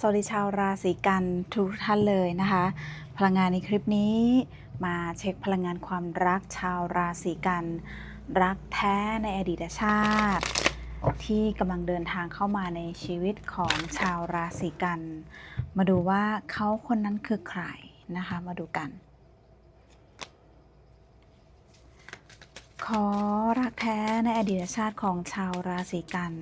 สวัสดีชาวราศีกันทุกท่านเลยนะคะ พลังงานในคลิปนี้ มาเช็คพลังงานความรักชาวราศีกัน รักแท้ในอดีตชาติ ที่กำลังเดินทางเข้ามาในชีวิตของชาวราศีกัน มาดูว่าเขาคนนั้นคือใครนะคะ มาดูกัน ขอรักแท้ในอดีตชาติของชาวราศีกัน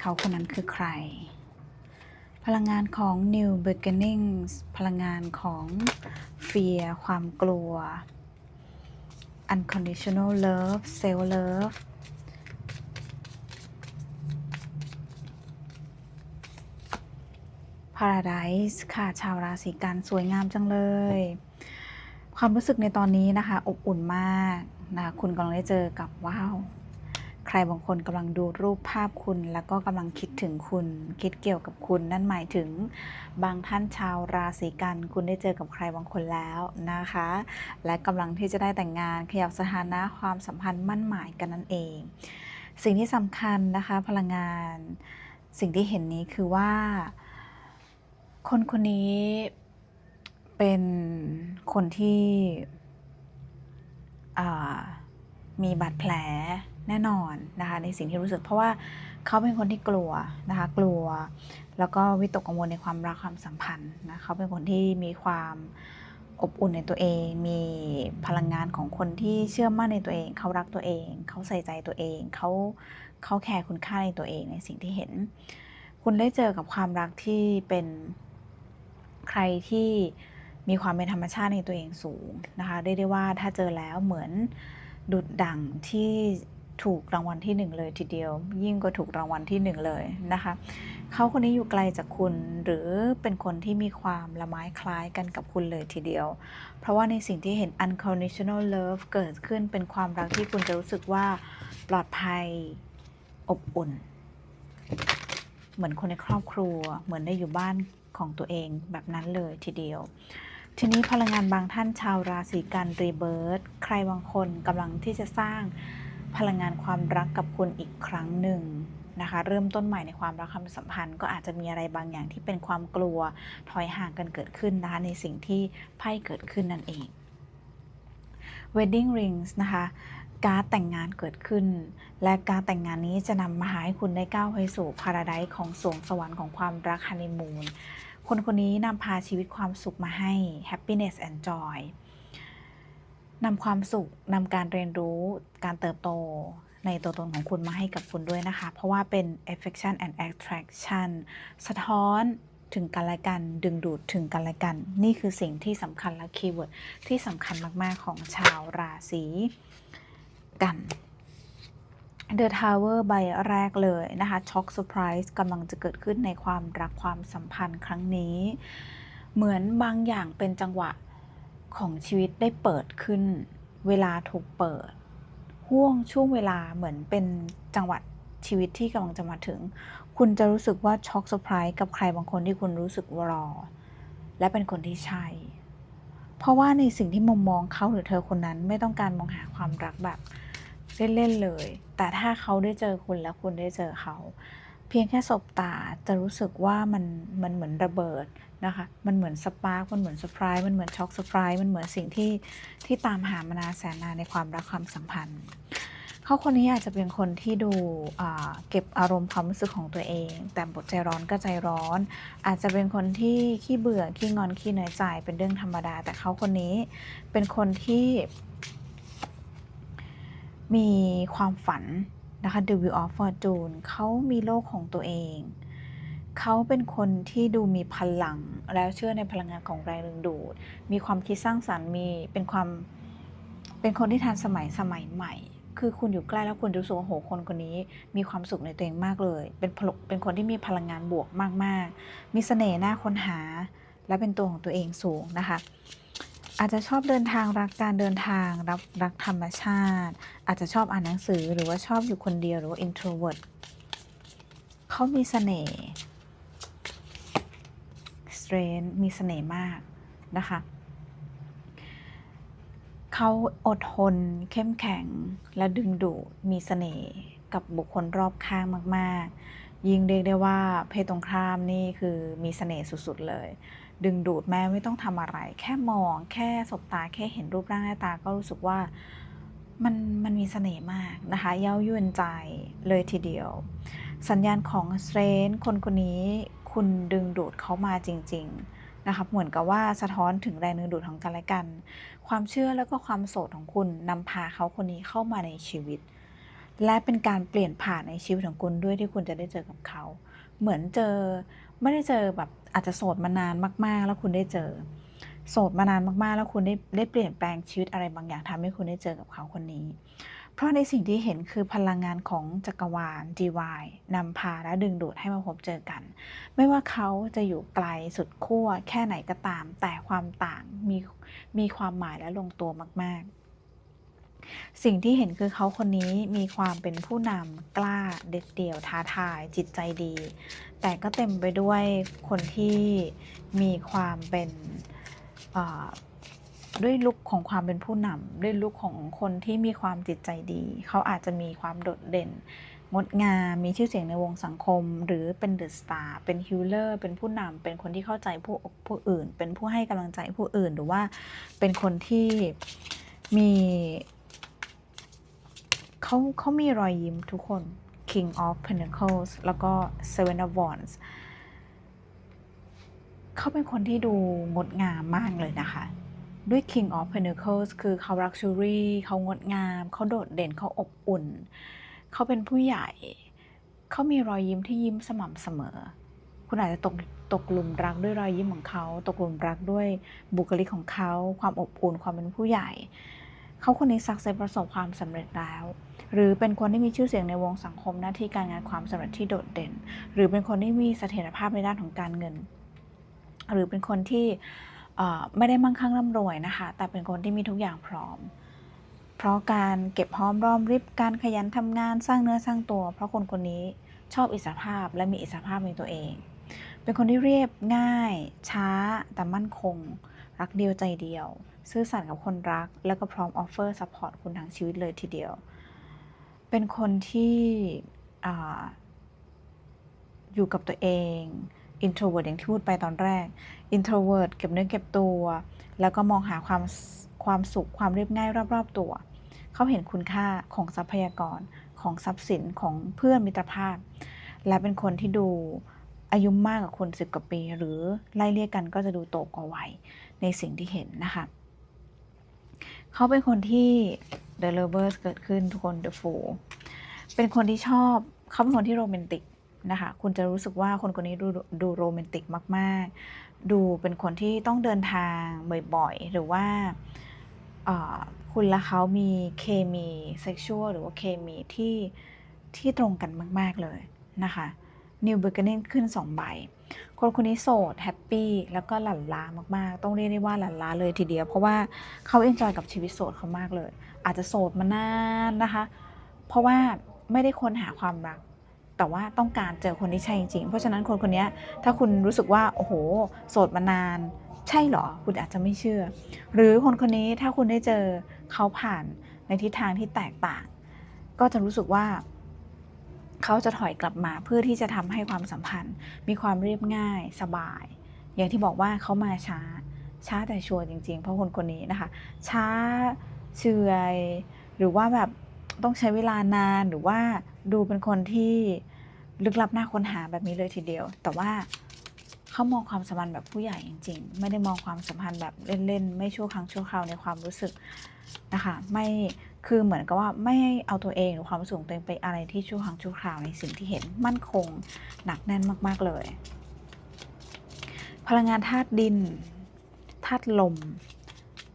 เขาคนนั้นคือใคร พลังงานของ New Beginnings พลังงานของ Fear ความกลัว Unconditional Love Self Love Paradise ค่ะ ชาวราศีกันสวยงามจังเลย ความรู้สึกในตอนนี้นะคะ อบอุ่นมากนะคะคุณกำลังได้เจอกับว้าว ใครบางคนกำลังดูรูปภาพคุณ แล้วก็กำลังคิดถึงคุณ คิดเกี่ยวกับคุณ นั่นหมายถึงบางท่านชาวราศีกันคุณได้เจอกับใครบางคนแล้วนะคะ และกำลังที่จะได้แต่งงานขยับสถานะความสัมพันธ์มั่นหมายกันนั่นเอง สิ่งที่สำคัญนะคะพลังงาน สิ่งที่เห็นนี้คือว่า คนคนนี้เป็นคนที่มีบาดแผล แน่นอนนะคะในสิ่งที่รู้สึก เพราะว่าเขาเป็นคนที่กลัวนะคะกลัว แล้วก็วิตกกังวลในความรักความสัมพันธ์นะเขาเป็นคนที่มีความอบอุ่นในตัวเอง มีพลังงานของคนที่เชื่อมั่นในตัวเอง เขารักตัวเอง เขาใส่ใจตัวเอง เขาเขาแคร์คุณค่าในตัวเองในสิ่งที่เห็น คุณได้เจอกับความรักที่เป็นใครที่มีความเป็นธรรมชาติในตัวเองสูงนะคะได้ได้ว่าถ้าเจอแล้วเหมือนดุดดั่งที่ ถูกรางวัลที่หนึ่งเลยทีเดียว ยิ่งกว่าถูกรางวัลที่หนึ่งเลยนะคะเขาคนนี้อยู่ไกลจากคุณ หรือเป็นคนที่มีความละไม้คล้ายกันกับคุณเลยทีเดียว เพราะว่าในสิ่งที่เห็น unconditional love เกิดขึ้นเป็นความรักที่คุณจะรู้สึกว่าปลอดภัยอบอุ่น เหมือนคนในครอบครัว เหมือนได้อยู่บ้านของตัวเองแบบนั้นเลยทีเดียวทีนี้พลังงานบางท่านชาวราศีกันรีเบิร์ตใครบางคนกำลังที่จะสร้าง พลังงานความรักกับคุณอีกครั้งหนึ่งนะคะ เริ่มต้นใหม่ในความรักความสัมพันธ์ ก็อาจจะมีอะไรบางอย่างที่เป็นความกลัวถอยห่างกันเกิดขึ้นนะคะในสิ่งที่ไพ่เกิดขึ้นนั่นเอง wedding rings นะคะการแต่งงานเกิดขึ้น และการแต่งงานนี้จะนำมาหาให้คุณได้ก้าวไปสู่พาราไดซ์ของสวงสวรรค์ของความรักฮันนีมูนคนคนนี้นำพาชีวิตความสุขมาให้ happiness and joy นำความสุขนำการเรียนรู้การเติบโตในตัวตนของคุณมาให้กับคุณด้วยนะคะ เพราะว่าเป็น affection and attraction สะท้อนถึงกันและกัน ดึงดูดถึงกันและกัน นี่คือสิ่งที่สำคัญและคีย์เวิร์ดที่สำคัญมาก ๆ ของชาวราศีกัน The Tower ใบแรกเลยนะคะช็อกเซอร์ไพรส์กำลังจะเกิดขึ้นในความรักความสัมพันธ์ครั้งนี้ เหมือนบางอย่างเป็นจังหวะ ของชีวิตได้เปิดขึ้น เวลาถูกเปิดห่วงช่วงเวลาเหมือนเป็นจังหวะชีวิตที่กำลังจะมาถึง คุณจะรู้สึกว่าช็อกเซอร์ไพรส์กับใครบางคนที่คุณรู้สึกรอ และเป็นคนที่ใช่ เพราะว่าในสิ่งที่มุมมองเขาหรือเธอคนนั้นไม่ต้องการมองหาความรักแบบเล่นๆเลย แต่ถ้าเขาได้เจอคุณแล้วคุณได้เจอเขา พียงแค่สบตาจะรู้สึกว่ามันมันเหมือนระเบิดนะคะ มันเหมือนสปาร์กมันเหมือนเซอร์ไพรส์มันเหมือนช็อกเซอร์ไพรส์มันเหมือนสิ่งที่ที่ตามหามานานแสนนานในความรักความสัมพันธ์เขาคนนี้อาจจะเป็นคนที่ดูเก็บอารมณ์ความรู้สึกของตัวเอง แต่บทใจร้อนก็ใจร้อน อาจจะเป็นคนที่ขี้เบื่อขี้งอนขี้น้อยใจเป็นเรื่องธรรมดา แต่เขาคนนี้เป็นคนที่มีความฝัน นะคะ The Wheel of Fortune เขามีโลกของตัวเอง เขาเป็นคนที่ดูมีพลัง แล้วเชื่อในพลังงานของแรงดึงดูด มีความคิดสร้างสรรค์ มีเป็นความ เป็นคนที่ทันสมัยสมัยใหม่ คือคุณอยู่ใกล้แล้วคุณรู้สึกว่าโหคนคนนี้ มีความสุขในตัวเองมากเลย เป็นพลเป็นคนที่มีพลังงานบวกมาก ๆ มีเสน่ห์น่าค้นหา และเป็นตัวของตัวเองสูงนะคะ อาจจะชอบเดินทางรักการเดินทางรักรักธรรมชาติ อาจจะชอบอ่านหนังสือหรือว่าชอบอยู่คนเดียวหรือว่า introvert เขามีเสน่ห์ strength มีเสน่ห์มากนะคะเขาอดทนเข้มแข็งและดึงดูดมีเสน่ห์กับบุคคลรอบข้างมาก ๆ ยิ่งเรียกได้ว่าเพศตรงข้ามนี่คือมีเสน่ห์สุด ๆ เลย ดึงดูดแม่ไม่ต้องทำอะไร แค่มองแค่สบตาแค่เห็นรูปร่างหน้าตาก็รู้สึกว่ามันมันมีเสน่ห์มากนะคะเย้ายวนใจเลยทีเดียว สัญญาณของสเตรนคนคนนี้คุณดึงดูดเขามาจริง ๆ นะครับเหมือนกับว่าสะท้อนถึงแรงดึงดูดของกันและกัน ความเชื่อแล้วก็ความโสดของคุณนำพาเขาคนนี้เข้ามาในชีวิต และเป็นการเปลี่ยนผ่านในชีวิตของคุณด้วยที่คุณจะได้เจอกับเขา เหมือนเจอ ไม่ได้เจอแบบอาจจะโสดมานานมาก ๆ แล้วคุณได้เจอ โสดมานานมากๆ แล้วคุณได้ได้เปลี่ยนแปลงชีวิตอะไรบางอย่างทำให้คุณได้เจอกับเขาคนนี้ เพราะในสิ่งที่เห็นคือพลังงานของจักรวาล DY นำพาและดึงดูดให้มาพบเจอกัน ไม่ว่าเขาจะอยู่ไกลสุดขั้วแค่ไหนก็ตาม แต่ความต่างมีมีความหมายและลงตัวมาก ๆสิ่งที่เห็นคือเขาคนนี้มีความเป็นผู้นำกล้าเด็ดเดี่ยวท้าทาย จิตใจดี แต่ก็เต็มไปด้วยคนที่มีความเป็นด้วยลุคของความเป็นผู้นำด้วยลุคของคนที่มีความจิตใจดี เขาอาจจะมีความโดดเด่น งดงาม มีชื่อเสียงในวงสังคม หรือเป็นเดอะสตาร์เป็นฮิลเลอร์เป็นผู้นำเป็นคนที่เข้าใจผู้ผู้อื่น เป็นผู้ให้กำลังใจผู้อื่น หรือว่าเป็นคนที่มีเขาเขามีรอยยิ้มทุกคน King of Pentacles แล้วก็ Seven of Wands เขาเป็นคนที่ดูงดงามมากเลยนะคะ ด้วย King of Pentacles คือเขา luxury เขางดงาม เขาโดดเด่นเขาอบอุ่น เขาเป็นผู้ใหญ่ เขามีรอยยิ้มที่ยิ้มสม่ำเสมอ คุณอาจจะตกตกหลุมรักด้วยรอยยิ้มของเขา ตกหลุมรักด้วยบุคลิกของเขา ความอบอุ่นความเป็นผู้ใหญ่ เขาคนนี้สักเซประสบความสำเร็จแล้ว หรือเป็นคนที่มีชื่อเสียงในวงสังคมหน้าที่การงานความสำเร็จที่โดดเด่น หรือเป็นคนที่มีเสถียรภาพในด้านของการเงิน หรือเป็นคนที่ไม่ได้มั่งคั่งร่ำรวยนะคะ แต่เป็นคนที่มีทุกอย่างพร้อม เพราะการเก็บหอมรอมริบการขยันทำงานสร้างเนื้อสร้างตัว เพราะคนคนนี้ชอบอิสรภาพและมีอิสรภาพในตัวเอง เป็นคนที่เรียบง่าย ช้าแต่มั่นคง รักเดียวใจเดียว ซื่อสัตย์กับคนรัก แล้วก็พร้อมออฟเฟอร์ซัพพอร์ตคุณทั้งชีวิตเลยทีเดียว เป็นคนที่ออยู่กับตัวเอง introvert อย่างที่พูดไปตอนแรก introvert เก็บเนื้อเก็บตัว แล้วก็มองหาความความสุขความเรียบง่ายรอบๆตัว เขาเห็นคุณค่าของทรัพยากรของทรัพย์สินของเพื่อนมิตรภาพ และเป็นคนที่ดู อายุมากกว่าคุณสิบกว่าปี หรือไล่เรียกกันก็จะดูโตกว่าวัยในสิ่งที่เห็นนะคะเขาเป็นคนที่ The Lovers เกิดขึ้นทุกคน The Fool เป็นคนที่ชอบเขาเป็นคนที่โรแมนติกนะคะคุณจะรู้สึกว่าคนคนนี้ดูดูโรแมนติกมากๆ ดูเป็นคนที่ต้องเดินทางบ่อยๆ หรือว่าคุณและเขามีเคมีเซ็กชวลหรือว่าเคมีที่ที่ตรงกันมาก ๆ เลยนะคะ New Beginning ขึ้น 2 ใบ คนคนนี้โสดแฮปปี้แล้วก็หลั่นล้ามากๆ ต้องเรียกได้ว่าหลั่นล้าเลยทีเดียว เพราะว่าเขาเอนจอยกับชีวิตโสดเขามากเลย อาจจะโสดมานานนะคะ เพราะว่าไม่ได้ค้นหาความรักแต่ว่าต้องการเจอคนที่ใช่จริงๆเพราะฉะนั้นคนคนนี้ถ้าคุณรู้สึกว่า โอ้โห โสดมานาน ใช่เหรอ คุณอาจจะไม่เชื่อ หรือคนคนนี้ถ้าคุณได้เจอเขาผ่านในทิศทางที่แตกต่าง ก็จะรู้สึกว่า เขาจะถอยกลับมาเพื่อที่จะทำให้ความสัมพันธ์ มีความเรียบง่ายสบาย อย่างที่บอกว่าเขามาช้า ช้าแต่ชัวร์จริง ๆ เพราะคนคนนี้นะคะ ช้าเฉื่อยหรือว่าแบบต้องใช้เวลานานหรือว่าดูเป็นคนที่ลึกลับหน่าค้นหาแบบนี้เลยทีเดียว แต่ว่าเขามองความสัมพันธ์แบบผู้ใหญ่จริง ๆ ไม่ได้มองความสัมพันธ์แบบเล่นๆ ไม่ชั่วครั้งชั่วคราวในความรู้สึกนะคะ ไม่ คือเหมือนกับว่าไม่เอาตัวเองหรือความรู้สึกของตัวเองไปอะไรที่ชั่วครั้งชั่วคราวในสิ่งที่เห็นมั่นคงหนักแน่นมาก ๆ เลย พลังงานธาตุดินธาตุลม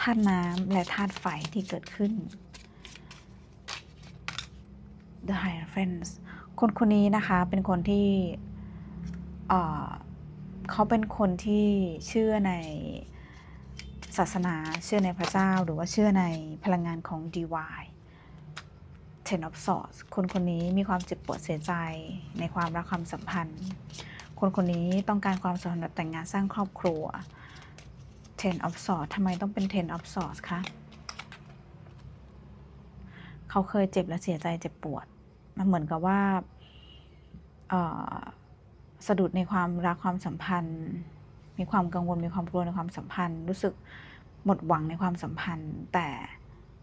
ธาตุน้ำและธาตุไฟที่เกิดขึ้น The Hierophant คนคนนี้นะคะเป็นคนที่เเขาเป็นคนที่เชื่อใน ศาสนาเชื่อในพระเจ้าหรือว่าเชื่อในพลังงานของ Divine Ten of Swords คนคนนี้มีความเจ็บปวดเสียใจในความรักความสัมพันธ์ คนคนนี้ต้องการความสัมพันธ์แบบแต่งงานสร้างครอบครัว Ten of Swords ทำไมต้องเป็น Ten of Swords คะเขาเคยเจ็บและเสียใจเจ็บปวด มันเหมือนกับว่าสะดุดในความรักความสัมพันธ์ มีความกังวลมีความกลัวในความสัมพันธ์ รู้สึก หมดหวังในความสัมพันธ์ แต่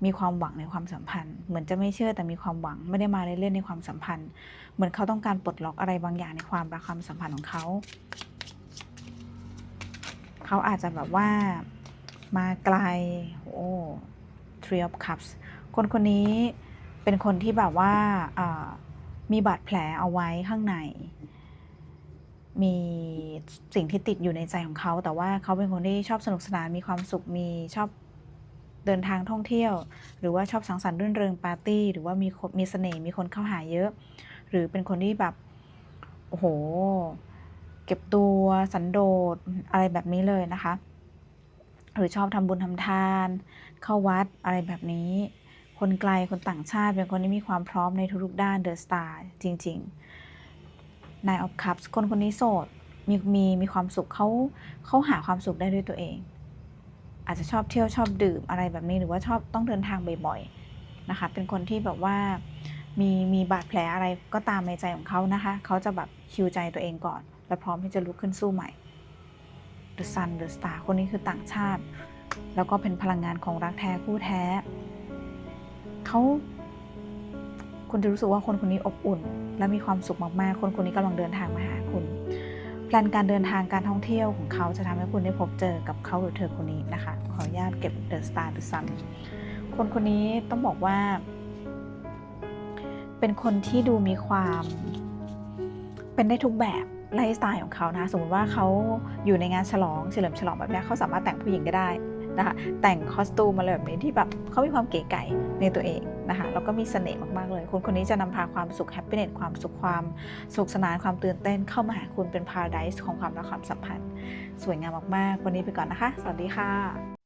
มีความหวังในความสัมพันธ์ เหมือนจะไม่เชื่อแต่มีความหวังไม่ได้มาเล่นๆในความสัมพันธ์ เหมือนเขาต้องการปลดล็อกอะไรบางอย่างในความรักความสัมพันธ์ของเขา เขาอาจจะแบบว่ามาไกลโอ้ Three of Cups คนคนนี้เป็นคนที่แบบว่าอ่ามีบาดแผลเอาไว้ข้างใน มีสิ่งที่ติดอยู่ในใจของเขา แต่ว่าเขาเป็นคนที่ชอบสนุกสนานมีความสุขมีชอบเดินทางท่องเที่ยว หรือว่าชอบสังสรรค์รื่นเริงปาร์ตี้ หรือว่ามีมีเสน่ห์มีคนเข้าหาเยอะ หรือเป็นคนที่แบบโอ้โห เก็บตัวสันโดษอะไรแบบนี้เลยนะคะ หรือชอบทำบุญทำทาน เข้าวัดอะไรแบบนี้ คนไกลคนต่างชาติเป็นคนที่มีความพร้อมในทุกๆด้านเดอะสตาร์จริง ๆ Nine of Cups คนคนนี้โสดมีมีมีความสุขเขาเขาหาความสุขได้ด้วยตัวเอง อาจจะชอบเที่ยวชอบดื่มอะไรแบบนี้หรือว่าชอบต้องเดินทางบ่อยๆนะคะ เป็นคนที่แบบว่ามีมีบาดแผลอะไรก็ตามในใจของเขานะคะเขาจะแบบฮิวใจตัวเองก่อน และพร้อมที่จะลุกขึ้นสู้ใหม่ The Sun The Star คนนี้คือต่างชาติ แล้วก็เป็นพลังงานของรักแท้คู่แท้เขา คุณจะรู้สึกว่าคนคนนี้อบอุ่น และมีความสุขมากๆ คนคนนี้กำลังเดินทางมาหาคุณแพลนการเดินทางการท่องเที่ยวของเขาจะทำให้คุณได้พบเจอกับเขาหรือเธอคนนี้นะคะ ขออนุญาตเก็บ The Star The Sun คนคนนี้ต้องบอกว่า เป็นคนที่ดูมีความ เป็นได้ทุกแบบไลฟ์สไตล์ของเขานะ สมมติว่าเขาอยู่ในงานฉลองเฉลิมฉลองแบบนี้เขาสามารถแต่งผู้หญิงก็ได้ นะคะแต่งคอสตูมมาเลยแบบนี้ที่แบบเขามีความเก๋ไก่ในตัวเองนะคะแล้วก็มีเสน่ห์มาก ๆ เลย คนคนนี้จะนำพาความสุขแฮปปี้เนสความสุขความสุขสนานความตื่นเต้นเข้ามาหาคุณเป็นพาราไดส์ของความรักความสัมพันธ์ สวยงามมาก ๆ วันนี้ไปก่อนนะคะ สวัสดีค่ะ